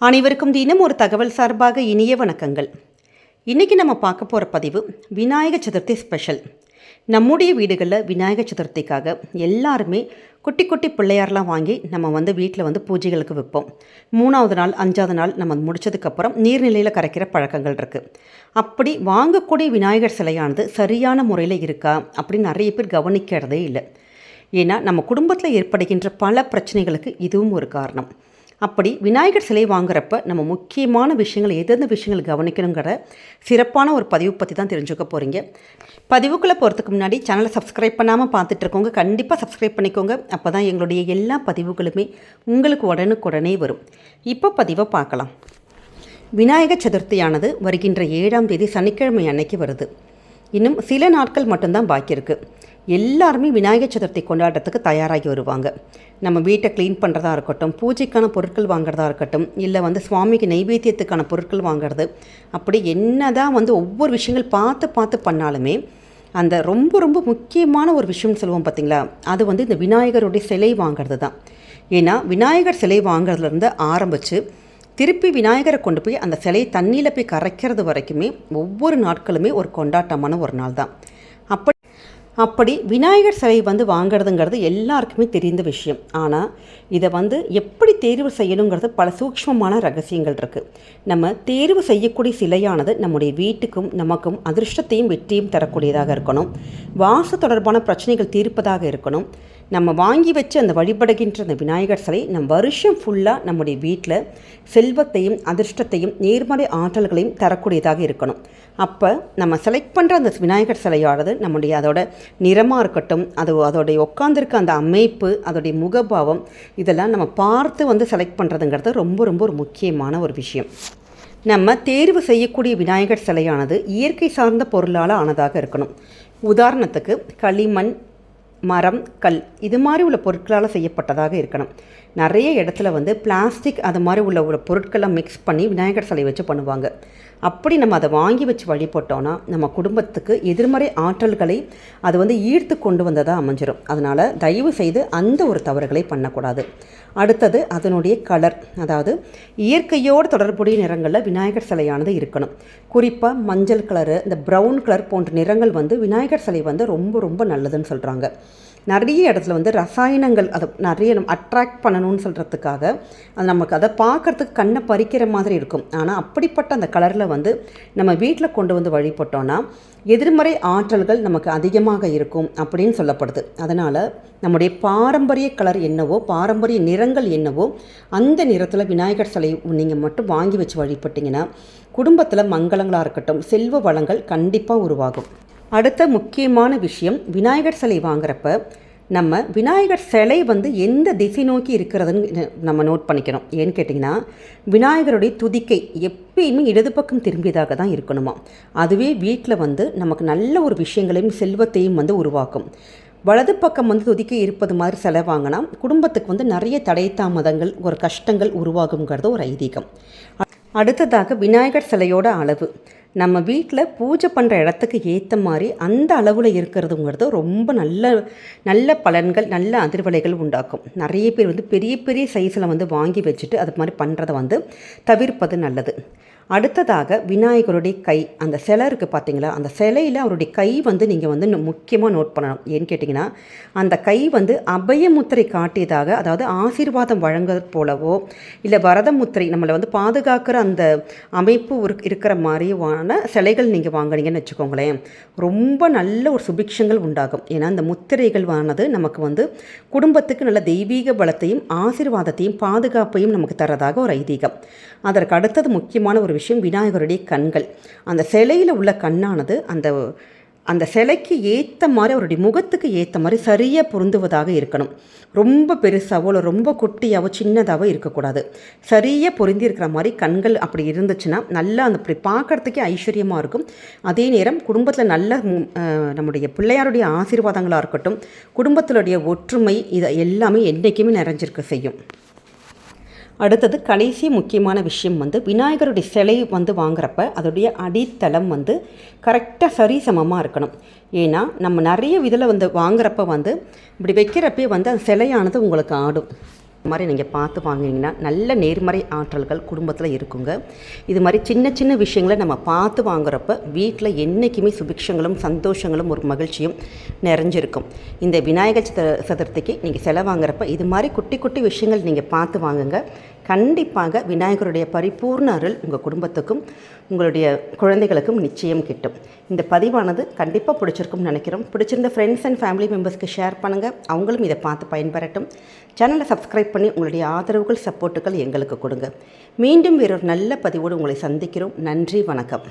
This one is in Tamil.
அனைவருக்கும் தினம் ஒரு தகவல் சார்பாக இனிய வணக்கங்கள். இன்றைக்கி நம்ம பார்க்க போகிற பதிவு விநாயக சதுர்த்தி ஸ்பெஷல் நம்முடைய வீடுகளில் விநாயக சதுர்த்திக்காக எல்லாருமே குட்டி குட்டி பிள்ளையார்லாம் வாங்கி நம்ம வந்து வீட்டில் வந்து பூஜைகளுக்கு விற்போம் மூணாவது நாள் அஞ்சாவது நாள் நம்ம முடிச்சதுக்கப்புறம் நீர்நிலையில் கரைக்கிற பழக்கங்கள் இருக்குது அப்படி வாங்கக்கூடிய விநாயகர் சிலையானது சரியான முறையில் இருக்கா அப்படின்னு நிறைய பேர் கவனிக்கிறதே இல்லை. ஏன்னா நம்ம குடும்பத்தில் ஏற்படுகின்ற பல பிரச்சனைகளுக்கு இதுவும் ஒரு காரணம். அப்படி விநாயகர் சிலை வாங்குறப்ப நம்ம முக்கியமான விஷயங்கள் எந்தெந்த விஷயங்கள் கவனிக்கணுங்கிற சிறப்பான ஒரு பதிவு பற்றி தான் தெரிஞ்சுக்க போகிறீங்க பதிவுக்குள்ளே போகிறதுக்கு முன்னாடி சேனலை சப்ஸ்கிரைப் பண்ணாமல் பார்த்துட்ருக்கவங்க கண்டிப்பாக சப்ஸ்கிரைப் பண்ணிக்கோங்க. அப்போ தான் எங்களுடைய எல்லா பதிவுகளுமே உங்களுக்கு உடனுக்குடனே வரும். இப்போ பதிவை பார்க்கலாம். விநாயகர் சதுர்த்தியானது வருகின்ற ஏழாம் தேதி சனிக்கிழமை அன்னைக்கு வருது. இன்னும் சில நாட்கள் மட்டும்தான் பாக்கி இருக்குது எல்லாருமே விநாயகர் சதுர்த்தி கொண்டாடுறதுக்கு தயாராகி வருவாங்க. நம்ம வீட்டை க்ளீன் பண்ணுறதா இருக்கட்டும் பூஜைக்கான பொருட்கள் வாங்குறதா இருக்கட்டும் இல்லை வந்து சுவாமிக்கு நைவேத்தியத்துக்கான பொருட்கள் வாங்குறது அப்படி என்ன தான் வந்து ஒவ்வொரு விஷயங்கள் பார்த்து பார்த்து பண்ணாலுமே அந்த ரொம்ப ரொம்ப முக்கியமான ஒரு விஷயம்னு சொல்லுவோம் பார்த்தீங்களா அது வந்து இந்த விநாயகருடைய சிலை வாங்குறது தான் ஏன்னா விநாயகர் சிலை வாங்குறதுலேருந்து ஆரம்பித்து திருப்பி விநாயகரை கொண்டு போய் அந்த சிலையை தண்ணியில் போய் கரைக்கிறது வரைக்குமே ஒவ்வொரு நாட்களுமே ஒரு கொண்டாட்டமான ஒரு நாள் தான். அப்படி அப்படி விநாயகர் சிலை வந்து வாங்குறதுங்கிறது எல்லாருக்குமே தெரிந்த விஷயம். ஆனால் இதை வந்து எப்படி தேர்வு செய்யணுங்கிறது பல சூக்ஷ்மமான ரகசியங்கள் இருக்குது நம்ம தேர்வு செய்யக்கூடிய சிலையானது நம்முடைய வீட்டுக்கும் நமக்கும் அதிர்ஷ்டத்தையும் வெற்றியும் தரக்கூடியதாக இருக்கணும். வாசு தொடர்பான பிரச்சனைகள் தீர்ப்பதாக இருக்கணும். நம்ம வாங்கி வச்சு அந்த வழிபடுகின்ற அந்த விநாயகர் சிலை நம் வருஷம் ஃபுல்லாக நம்முடைய வீட்டில் செல்வத்தையும் அதிர்ஷ்டத்தையும் நேர்மறை ஆற்றல்களையும் தரக்கூடியதாக இருக்கணும். அப்போ நம்ம செலக்ட் பண்ணுற அந்த விநாயகர் சிலையானது நம்முடைய அதோட நிறமாக இருக்கட்டும் அது அதோடைய உட்காந்துருக்க அந்த அமைப்பு அதோடைய முகபாவம் இதெல்லாம் நம்ம பார்த்து வந்து செலக்ட் பண்ணுறதுங்கிறது ரொம்ப ரொம்ப ஒரு முக்கியமான ஒரு விஷயம். நம்ம தேர்வு செய்யக்கூடிய விநாயகர் சிலையானது இயற்கை சார்ந்த பொருளால் ஆனதாக இருக்கணும். உதாரணத்துக்கு களிமண் மரம் கல் இது மாதிரி உள்ள பொருட்களால் செய்யப்பட்டதாக இருக்கணும். நிறைய இடத்துல வந்து பிளாஸ்டிக் அது மாதிரி உள்ள உள்ள பொருட்களை மிக்ஸ் பண்ணி விநாயகர் சிலை வச்சு பண்ணுவாங்க. அப்படி நம்ம அதை வாங்கி வச்சு வழிபட்டோன்னா நம்ம குடும்பத்துக்கு எதிர்மறை ஆற்றல்களை அது வந்து ஈர்த்து கொண்டு வந்ததாக அமைஞ்சிடும் அதனால் தயவு செய்து அந்த ஒரு தவறுகளை பண்ணக்கூடாது. அடுத்தது அதனுடைய கலர் அதாவது இயற்கையோடு தொடர்புடைய நிறங்களில் விநாயகர் சிலையானது இருக்கணும். குறிப்பாக மஞ்சள் கலரு இந்த ப்ரௌன் கலர் போன்ற நிறங்கள் வந்து விநாயகர் சிலை வந்து ரொம்ப ரொம்ப நல்லதுன்னு சொல்கிறாங்க நிறைய இடத்துல வந்து ரசாயனங்கள் அதை நிறைய நம்ம அட்ராக்ட் பண்ணணும்னு சொல்கிறதுக்காக அது நமக்கு அதை பார்க்குறதுக்கு கண்ணை பறிக்கிற மாதிரி இருக்கும். ஆனால் அப்படிப்பட்ட அந்த கலரில் வந்து நம்ம வீட்டில் கொண்டு வந்து வழிபட்டோன்னா எதிர்மறை ஆற்றல்கள் நமக்கு அதிகமாக இருக்கும் அப்படின்னு சொல்லப்படுது. அதனால் நம்முடைய பாரம்பரிய கலர் என்னவோ பாரம்பரிய நிறங்கள் என்னவோ அந்த நிறத்தில் விநாயகர் சிலை நீங்கள் மட்டும் வாங்கி வச்சு வழிபட்டிங்கன்னா குடும்பத்தில் மங்களங்களாக இருக்கட்டும் செல்வ வளங்கள் கண்டிப்பாக உருவாகும். அடுத்த முக்கியமான விஷயம் விநாயகர் சிலை வாங்குறப்ப நம்ம விநாயகர் சிலை வந்து எந்த திசை நோக்கி இருக்கிறதுன்னு நம்ம நோட் பண்ணிக்கணும். ஏன்னு கேட்டிங்கன்னா விநாயகருடைய துதிக்கை எப்பயுமே இடது பக்கம் திரும்பியதாக தான் இருக்கணுமா? அதுவே வீட்டில் வந்து நமக்கு நல்ல ஒரு விஷயங்களையும் செல்வத்தையும் வந்து உருவாக்கும். வலது பக்கம் வந்து துதிக்க இருப்பது மாதிரி செலவாங்கன்னா குடும்பத்துக்கு வந்து நிறைய தடை தாமதங்கள் ஒரு கஷ்டங்கள் உருவாகுங்கிறது ஒரு ஐதீகம். அடுத்ததாக விநாயகர் சிலையோட அளவு. நம்ம வீட்டில் பூஜை பண்ணுற இடத்துக்கு ஏற்ற மாதிரி அந்த அளவில் இருக்கிறதுங்கிறது ரொம்ப நல்ல நல்ல பலன்கள் நல்ல அதிர்வலைகள் உண்டாக்கும். நிறைய பேர் வந்து பெரிய பெரிய சைஸில் வந்து வாங்கி வச்சுட்டு அது மாதிரி பண்ணுறதை வந்து தவிர்ப்பது நல்லது. அடுத்ததாக விநாயகருடைய கை அந்த சிலை இருக்குது பார்த்தீங்களா? அந்த சிலையில் அவருடைய கை வந்து நீங்கள் வந்து முக்கியமாக நோட் பண்ணணும். ஏன்னு கேட்டிங்கன்னா அந்த கை வந்து அபய முத்திரை காட்டியதாக அதாவது ஆசீர்வாதம் வழங்குவது போலவோ இல்லை வரத முத்திரை நம்மளை வந்து பாதுகாக்கிற அந்த அமைப்பு இருக்கிற மாதிரியான சிலைகள் நீங்கள் வாங்கினீங்கன்னு வச்சுக்கோங்களேன் ரொம்ப நல்ல ஒரு சுபிக்ஷங்கள் உண்டாகும். ஏன்னா அந்த முத்திரைகள் வானது நமக்கு வந்து குடும்பத்துக்கு நல்ல தெய்வீக பலத்தையும் ஆசீர்வாதத்தையும் பாதுகாப்பையும் நமக்கு தரதாக ஒரு ஐதீகம். அதற்கு அடுத்தது முக்கியமான ஒரு விஷயம் விநாயகருடைய கண்கள். அந்த சிலையில் உள்ள கண்ணானது அந்த அந்த சிலைக்கு ஏற்ற மாதிரி அவருடைய முகத்துக்கு ஏற்ற மாதிரி சரியாக பொருந்துவதாக இருக்கணும். ரொம்ப பெருசாகவோ இல்லை ரொம்ப குட்டியாவோ சின்னதாகவோ இருக்கக்கூடாது. சரியாக பொருந்தி இருக்கிற மாதிரி கண்கள் அப்படி இருந்துச்சுன்னா நல்லா அந்த அப்படி பார்க்குறதுக்கே ஐஸ்வர்யமாக இருக்கும். அதே நேரம் குடும்பத்தில் நல்ல நம்முடைய பிள்ளையாருடைய ஆசீர்வாதங்களாக இருக்கட்டும் குடும்பத்தினுடைய ஒற்றுமை இதை எல்லாமே என்றைக்குமே நிறைஞ்சிருக்க செய்யும். அடுத்தது கடைசி முக்கியமான விஷயம் வந்து விநாயகருடைய சிலை வந்து வாங்குறப்ப அதோடைய அடித்தளம் வந்து கரெக்டாக சரி சமமாக இருக்கணும். ஏன்னா நம்ம நிறைய இதில் வந்து வாங்குறப்ப வந்து இப்படி வைக்கிறப்பே வந்து அந்த சிலையானது உங்களுக்கு ஆடும். இது மாதிரி நீங்கள் பார்த்து வாங்கினீங்கன்னா நல்ல நேர்மறை ஆற்றல்கள் குடும்பத்தில் இருக்குங்க. இது மாதிரி சின்ன சின்ன விஷயங்களை நம்ம பார்த்து வாங்குறப்ப வீட்டில் என்றைக்குமே சுபிக்ஷங்களும் சந்தோஷங்களும் ஒரு மகிழ்ச்சியும் நிறைஞ்சிருக்கும். இந்த விநாயகர் சத சதுர்த்திக்கு நீங்கள் செலவாங்குறப்ப இது மாதிரி குட்டி குட்டி விஷயங்கள் நீங்கள் பார்த்து வாங்குங்க. கண்டிப்பாக விநாயகருடைய பரிபூர்ண அருள் உங்கள் குடும்பத்துக்கும் உங்களுடைய குழந்தைகளுக்கும் நிச்சயம் கிட்டும். இந்த பதிவானது கண்டிப்பாக பிடிச்சிருக்கும்னு நினைக்கிறோம். பிடிச்சிருந்த ஃப்ரெண்ட்ஸ் அண்ட் ஃபேமிலி மெம்பர்ஸ்க்கு ஷேர் பண்ணுங்கள் அவங்களும் இதை பார்த்து பயன்பெறட்டும். சேனலை சப்ஸ்கிரைப் பண்ணி உங்களுடைய ஆதரவுகள் சப்போர்ட்டுகள் எங்களுக்கு கொடுங்க. மீண்டும் வேறொரு நல்ல பதிவோடு உங்களை சந்திக்கிறோம். நன்றி வணக்கம்.